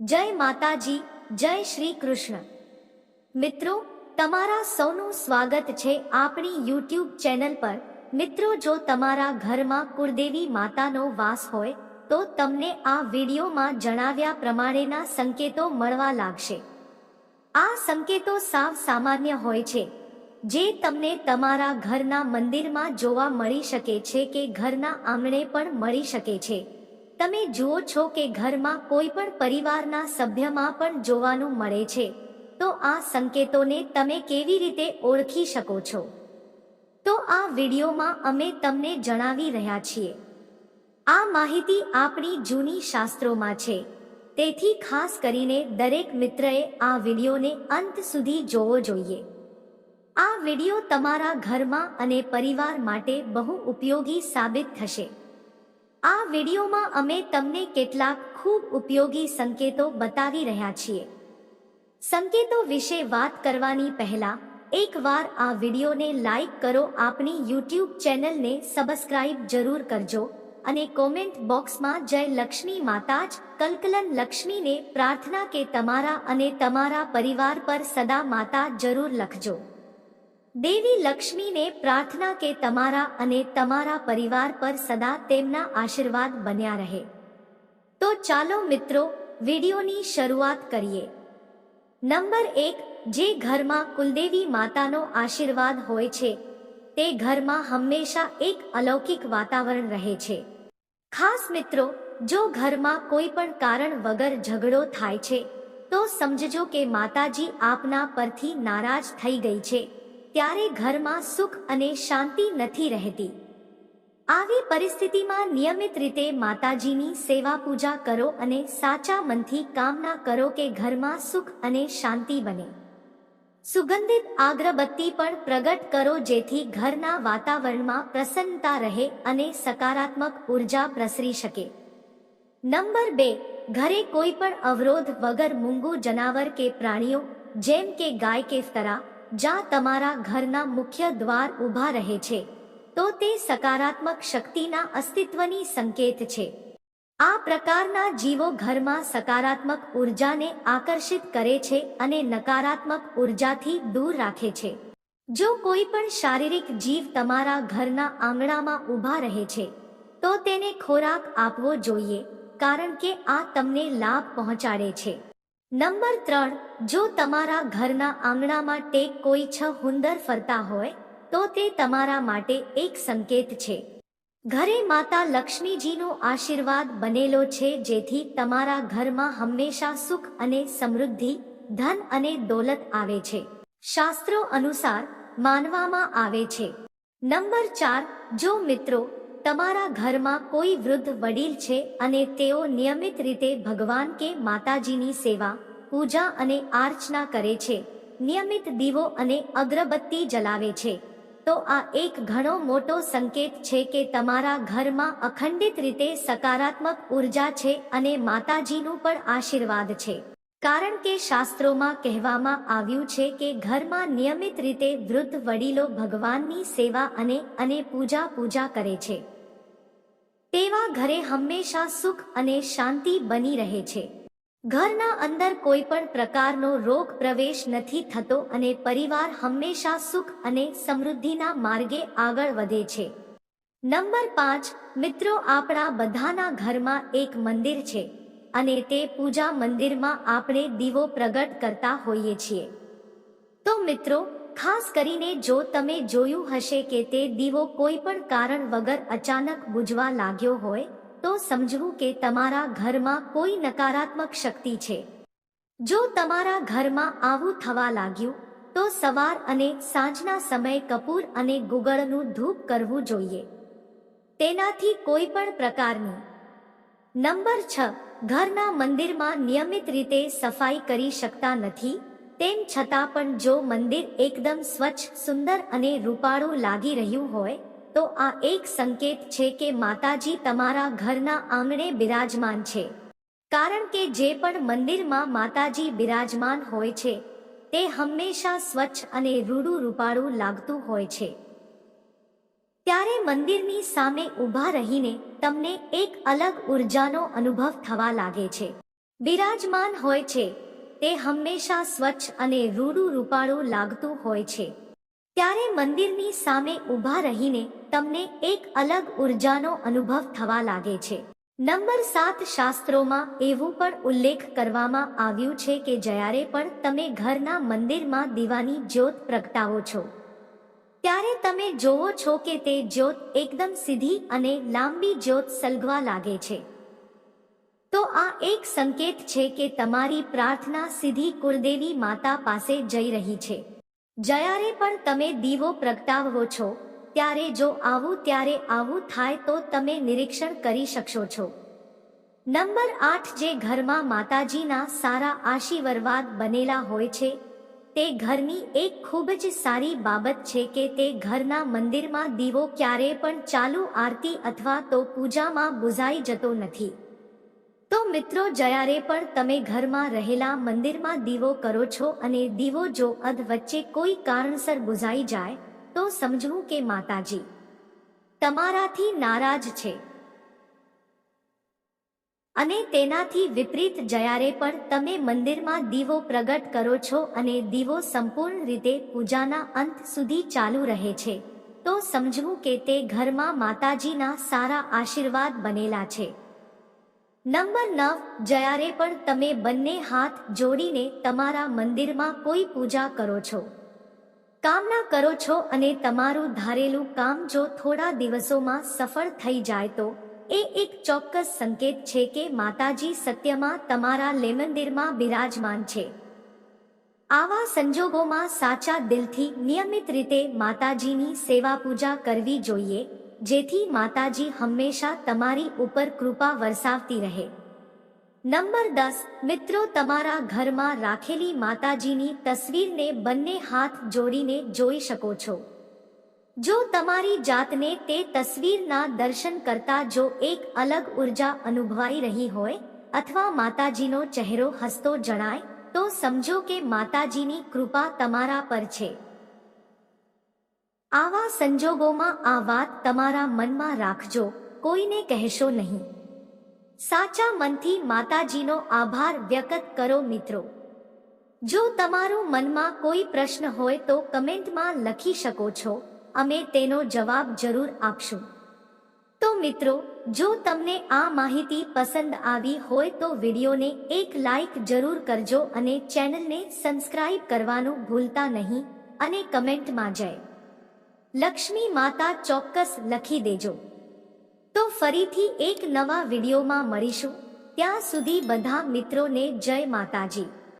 જય માતાજી, જય શ્રી કૃષ્ણ. મિત્રો, તમારા સૌનું સ્વાગત છે આપણી યુટ્યુબ ચેનલ પર. મિત્રો, જો તમારા ઘરમાં કુળદેવી માતાનો વાસ હોય, તો તમને આ વિડીયોમાં જણાવ્યા પ્રમાણેના સંકેતો મળવા લાગશે. આ સંકેતો સાવ સામાન્ય હોય છે. જે તમને તમારા ઘરના મંદિરમાં જોવા મળી શકે છે કે ઘરના આંગણે પણ મળી શકે છે. તમે જુઓ છો કે ઘરમાં કોઈ પણ પરિવારના સભ્યમાં પણ જોવાનું મળે છે, તો આ સંકેતોને તમે કેવી રીતે ઓળખી શકો છો? તો આ વિડીયોમાં અમે તમને જણાવી રહ્યા છીએ. આ માહિતી આપણી જૂની શાસ્ત્રોમાં છે. તેથી ખાસ કરીને દરેક મિત્રએ આ વિડીયોને અંત સુધી જોવો જોઈએ. આ વીડિયો તમારા ઘરમાં અને પરિવાર માટે બહુ ઉપયોગી સાબિત થશે. આ વિડીયોમાં અમે તમને કેટલાક ખૂબ ઉપયોગી સંકેતો બતાવી રહ્યા છીએ. સંકેતો વિશે વાત કરવાની પહેલા, એકવાર આ વિડીયોને લાઈક કરો, આપણી યુટ્યુબ ચેનલને સબસ્ક્રાઇબ જરૂર કરજો અને કોમેન્ટ બોક્સમાં જય લક્ષ્મી માતા જ કલકલન લક્ષ્મીને પ્રાર્થના કે તમારા અને તમારા પરિવાર પર સદા માતા જરૂર લખજો. દેવી લક્ષ્મીને પ્રાર્થના કે તમારા અને તમારા પરિવાર પર સદા તેમના આશીર્વાદ બન્યા રહે. તો ચાલો મિત્રો, વિડીયોની શરૂઆત કરીએ. નંબર એક, જે ઘરમાં કુલદેવી માતાનો આશીર્વાદ હોય છે, તે ઘરમાં હંમેશા એક અલૌકિક વાતાવરણ રહે છે. ખાસ મિત્રો, જો ઘરમાં કોઈ પણ કારણ વગર ઝઘડો થાય છે, તો સમજજો કે માતાજી આપના પરથી નારાજ થઈ ગઈ છે. ત્યારે ઘરમાં સુખ અને શાંતિ નથી રહેતી. આવી પરિસ્થિતિમાં નિયમિત રીતે માતાજીની સેવા પૂજા કરો અને સાચા મનથી કામના કરો કે ઘરમાં સુખ અને શાંતિ બને. સુગંધિત આગ્રબત્તી પણ પ્રગટ કરો જેથી ઘરના વાતાવરણમાં પ્રસન્નતા રહે અને સકારાત્મક ઊર્જા પ્રસરી શકે. નંબર બે, ઘરે કોઈ પણ અવરોધ વગર મૂંગું જનાવર કે પ્રાણીઓ, જેમ કે ગાય કે તરા જ્યાં તમારા ઘરના મુખ્ય દ્વાર ઊભા રહે છે, તો તે સકારાત્મક શક્તિના અસ્તિત્વની સંકેત છે. આ પ્રકારના જીવો ઘરમાં સકારાત્મક ઉર્જાને આકર્ષિત કરે છે અને નકારાત્મક ઉર્જાથી દૂર રાખે છે. જો કોઈ પણ શારીરિક જીવ તમારા ઘરના આંગણામાં ઊભા રહે છે, તો તેને ખોરાક આપવો જોઈએ, કારણ કે આ તમને લાભ પહોંચાડે છે. નંબર ત્રણ, જો તમારા ઘરના આંગણામાં ટેક કોઈ છ હુંદર ફરતા હોય, તો તે તમારા માટે એક સંકેત છે. ઘરે માતા લક્ષ્મીજીનો આશીર્વાદ બનેલો છે જેથી તમારા ઘરમાં હંમેશા સુખ અને સમૃદ્ધિ, ધન અને દોલત આવે છે. શાસ્ત્રો અનુસાર માનવામાં આવે છે. નંબર ચાર, જો મિત્રો તમારા ઘરમાં કોઈ વૃદ્ધ વડીલ છે અને તેઓ નિયમિત રીતે ભગવાન કે માતાજીની સેવા, પૂજા અને આર્ચના કરે છે, નિયમિત દીવો અને અગરબત્તી જલાવે છે. તો આ એક ઘણો મોટો સંકેત છે કે તમારા ઘરમાં અખંડિત રીતે સકારાત્મક ઊર્જા છે અને માતાજીનું પણ આશીર્વાદ છે. કારણ કે શાસ્ત્રોમાં કહેવામાં આવ્યું છે કે ઘરમાં નિયમિત રીતે વૃદ્ધ વડીલો ભગવાનની સેવા અને અને પૂજા પૂજા કરે છે. તેવા ઘરે હંમેશા સુખ અને શાંતિ બની રહે છે. ઘરના અંદર કોઈ પણ પ્રકારનો રોગ પ્રવેશ નથી થતો અને પરિવાર હંમેશા સુખ અને સમૃદ્ધિના માર્ગે આગળ વધે છે. નંબર પાંચ, મિત્રો આપણા બધાના ઘરમાં એક મંદિર છે અને તે પૂજા મંદિરમાં આપણે દીવો પ્રગટ કરતા હોઈએ છીએ. તો મિત્રો ખાસ કરીને જો તમે જોયું હશે કે તે દીવો કોઈ પણ કારણ વગર અચાનક બુજવા લાગ્યો હોય, તો સમજવું કે તમારા ઘરમાં કોઈ નકારાત્મક શક્તિ છે. જો તમારા ઘરમાં આવું થવા લાગ્યું, તો સવાર અને સાંજના સમયે કપૂર અને ગુગળનું ધૂપ કરવું જોઈએ. તેનાથી કોઈ પણ પ્રકારની નંબર છ. ઘરના મંદિરમાં નિયમિત રીતે સફાઈ કરી શકતા નથી? તેમ છતાં પણ જો મંદિર એકદમ સ્વચ્છ, સુંદર અને રૂપાળું લાગી રહ્યું હોય, તો આ એક સંકેત છે કે માતાજી તમારા ઘરના આંગણે બિરાજમાન છે. કારણ કે જે પણ મંદિરમાં માતાજી બિરાજમાન હોય છે, તે હંમેશા સ્વચ્છ અને રૂડું રૂપાળું લાગતું હોય છે. ત્યારે મંદિરની સામે ઊભા રહીને તમને એક અલગ ઉર્જાનો અનુભવ થવા લાગે છે. બિરાજમાન હોય છે તે હંમેશા સ્વચ્છ અને રૂડું રૂપાળું લાગતું હોય છે. ત્યારે મંદિરની સામે ઊભા રહીને તમને એક અલગ ઉર્જાનો અનુભવ થવા લાગે છે. નંબર સાત શાસ્ત્રોમાં એવું પણ ઉલ્લેખ કરવામાં આવ્યું છે કે જ્યારે પણ તમે ઘરના મંદિરમાં દીવાની જ્યોત પ્રગટાવો છો, ત્યારે તમે જોવો છો કે તે જ્યોત એકદમ સીધી અને લાંબી જ્યોત સલગવા લાગે છે. તો આ એક સંકેત છે કે તમારી પ્રાર્થના સીધી કુળદેવી માતા પાસે જઈ રહી છે. જ્યારે પણ તમે દીવો પ્રગટાવો છો, ત્યારે જો આવું ત્યારે આવું થાય તો તમે નિરીક્ષણ કરી શકશો છો. નંબર આઠ જે ઘરમાં માતાજીના સારા આશીર્વાદ બનેલા હોય છે, તે ઘરની એક ખૂબ જ સારી બાબત છે કે તે ઘરના મંદિરમાં દીવો ક્યારે પણ ચાલુ આરતી અથવા તો પૂજામાં બુઝાઈ જતો નથી. તો મિત્રો જ્યારે પણ તમે ઘરમાં રહેલા મંદિરમાં દીવો કરો છો અને દીવો જો અધ વચ્ચે કોઈ કારણસર બુઝાઈ જાય, તો સમજવું કે માતાજી, તમારાથી નારાજ છે. અને તેનાથી વિપરીત જ્યારે પણ તમે મંદિરમાં દીવો પ્રગટ કરો છો અને દીવો સંપૂર્ણ રીતે પૂજાના અંત સુધી ચાલુ રહે છે, તો સમજવું કે તે ઘરમાં માતાજીના સારા આશીર્વાદ બનેલા છે. નંબર નવ, જ્યારે પણ તમે બંને હાથ જોડીને તમારા મંદિરમાં કોઈ પૂજા કરો છો. કામના કરો છો અને તમારું ધારેલું કામ જો થોડા દિવસોમાં સફળ થઈ જાય તો, એ એક ચોક્કસ સંકેત છે કે માતાજી સત્યમાં તમારા લેમંદિરમાં બિરાજમાન છે. આવા સંજોગોમાં સાચા દિલથી નિયમિત રીતે માતાજીની સેવા પૂજા કરવી જોઈએ જેથી માતાજી હંમેશા તમારી ઉપર કૃપા વરસાવતી રહે. નંબર દસ, મિત્રો તમારા ઘરમાં રાખેલી માતાજીની તસવીરને બંને હાથ જોડીને જોઈ શકો છો. જો તમારી જાતને તે તસવીરના દર્શન કરતા જો એક અલગ ઊર્જા અનુભવાઈ રહી હોય અથવા માતાજીનો ચહેરો હસતો જણાય, તો સમજો કે માતાજીની કૃપા તમારા પર છે. આવા સંજોગોમાં આ વાત તમારા મનમાં રાખજો, કોઈને કહેશો નહીં. સાચા મનથી માતાજીનો આભાર વ્યક્ત કરો મિત્રો. જો તમારું મનમાં કોઈ પ્રશ્ન હોય તો કમેન્ટમાં લખી શકો છો, અમે તેનો જવાબ જરૂર આપશું. તો મિત્રો, જો તમને આ માહિતી પસંદ આવી હોય તો વિડીયોને એક લાઈક જરૂર કરજો અને ચેનલને સબસ્ક્રાઇબ કરવાનું ભૂલતા નહીં અને કમેન્ટમાં જય. લક્ષ્મી માતા ચોક્કસ લખી દેજો. તો ફરીથી એક નવા વિડીયોમાં મળીશું. ત્યાં સુધી બધા મિત્રોને જય માતાજી.